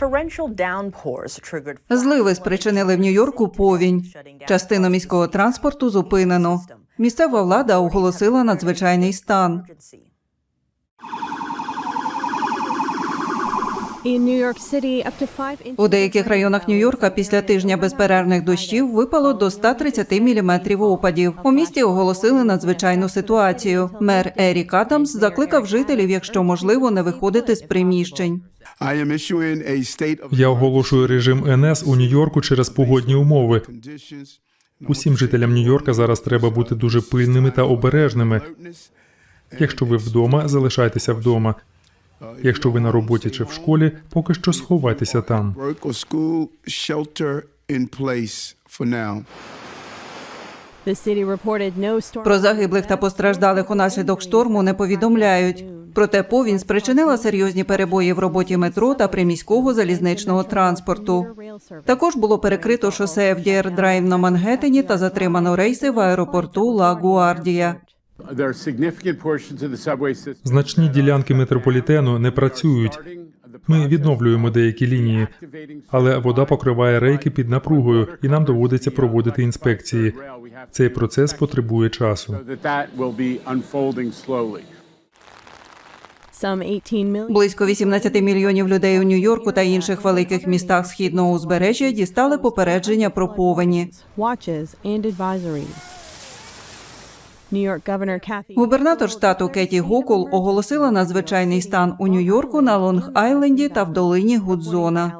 Torrential downpours Зливи спричинили в Нью-Йорку повінь. Частину міського транспорту зупинено. Місцева влада оголосила надзвичайний стан. emergency. In New York City, up to five inches У деяких районах Нью-Йорка після тижня безперервних дощів випало до 130 міліметрів опадів. У місті оголосили надзвичайну ситуацію. Мер Ерік Адамс закликав жителів, якщо можливо, не виходити з приміщень. I am issuing a state of Я оголошую режим НС у Нью-Йорку через погодні умови. Усім жителям Нью-Йорка зараз треба бути дуже пильними та обережними. Якщо ви вдома, залишайтеся вдома. Якщо ви на роботі чи в школі, поки що сховайтеся там. Про загиблих та постраждалих унаслідок шторму не повідомляють. Проте повінь спричинила серйозні перебої в роботі метро та приміського залізничного транспорту. Також було перекрито шосе FDR Драйв на Мангеттені та затримано рейси в аеропорту Ла Гуардія. Значні ділянки метрополітену не працюють. Ми відновлюємо деякі лінії, але вода покриває рейки під напругою, і нам доводиться проводити інспекції. Цей процес потребує часу. Близько 18 мільйонів людей у Нью-Йорку та інших великих містах східного узбережжя дістали попередження про повені. Губернатор штату Кеті Гокул оголосила надзвичайний стан у Нью-Йорку на Лонг-Айленді та в долині Гудзона.